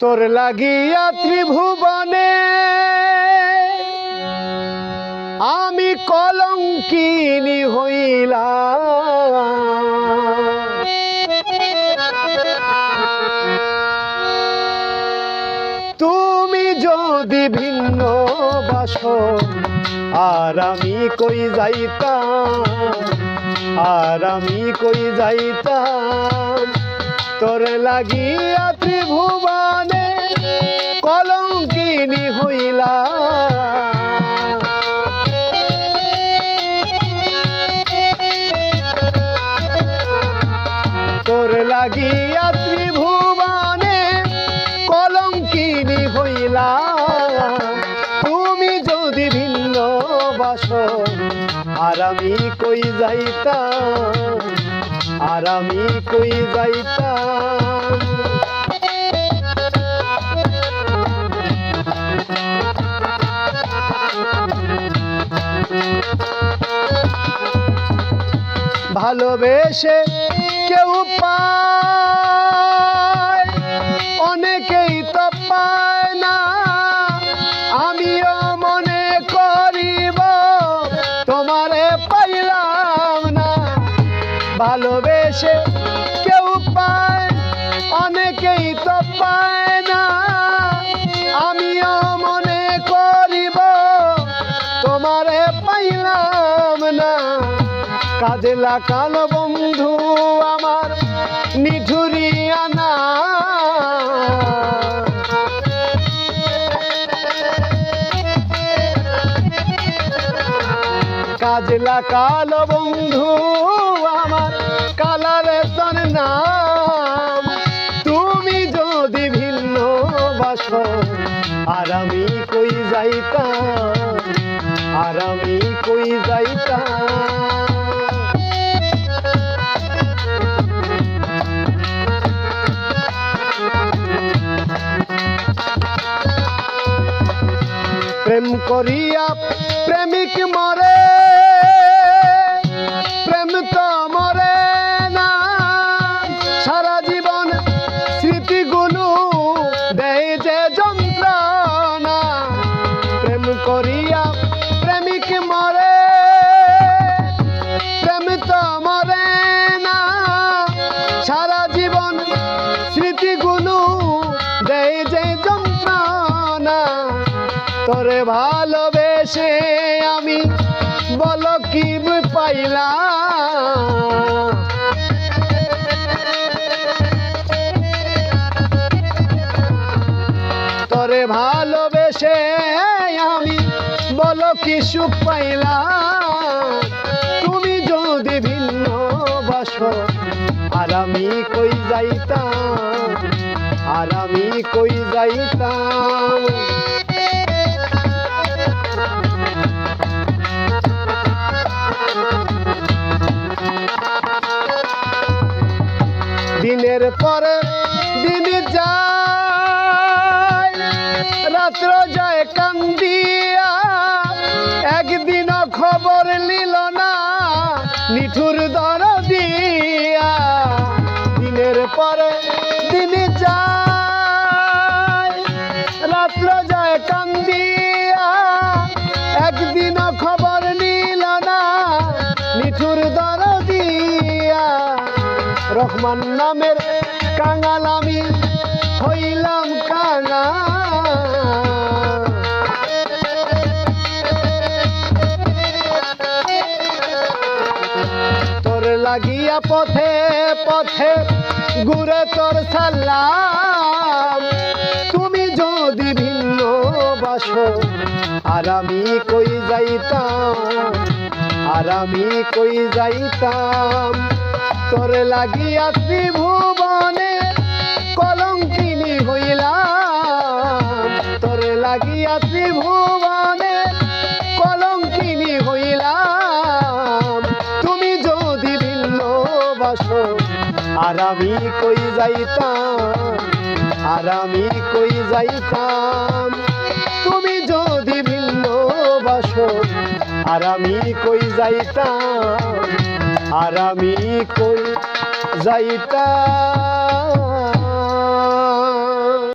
তোর লাগিয়া ত্রিভুবনে। আমি কলঙ্কিনী হইলাম। তুমি যদি ভিন্ন বাস আর আমি কই যাইতা আর আমি কই যাইতাম? তোর লাগিয়া ত্রিভুবনে কলঙ্কিনী হইলা। তোর লাগিয়া ত্রিভুবনে কলঙ্কিনী হইলা। তুমি যদি ভিন্ন বাস আর আমি কই যাইতাম? আর আমি কই যাইতাম? ভালোবেসে কেউ পায় ভালোবেসে কেউ পায়, অনেকেই তো পায় না। আমিও মনে করিব, তোমারে পাইলাম না। কাজে লাগাল বন্ধু আমার নিঠুরিয়া না কাজে লাগাল বন্ধু কালারে তোর নাম। তুমি যদি ভিন্ন বাস আর আমি কই যাইতাম? আর আমি কই যাইতাম? প্রেম করিয়া প্রেমিক মরে। স্মৃতিগুলো দেয় যে যন্ত্রণা। প্রেম করিয়া প্রেমিক মরে, প্রেম তো মরে না। সারা জীবন স্মৃতিগুলো দেয় যে যন্ত্রণা। তোরে ভালোবেসে আমি বল কি পাইলাম? ভালোবেসে আমি বল কি সুখ পাইলাম? তুমি যদি ভিন্ন বাস, আর আমি কই যাইতাম? আর আমি কই যাইতাম? দিনের পর দিন যায় রাত্র যায় কান্দিয়া একদিন খবর নিল না, নিঠুর দর দিয়া। দিনের পরে দিন যায় রাত্র যায় কান্দিয়া একদিন খবর নিল না, নিঠুর দর দিয়া। রহমান নামের কাঙাল আমি হইলাম কাঙা লাগিয়া পথে পথে ঘুরে তোর সালাম তুমি যদি ভিন্ন বাস, আর আমি কই যাইতাম? আর আমি কই যাইতাম? তোর লাগিয়া ত্রিভুবনে কলঙ্কিনী হইলাম। তোর লাগিয়া ত্রিভুবনে আর আমি কই যাইতাম? আর আমি কই যাইতাম? তুমি যদি ভিন্ন বাসো আর আমি কই যাইতাম? আর আমি কই যাইতাম?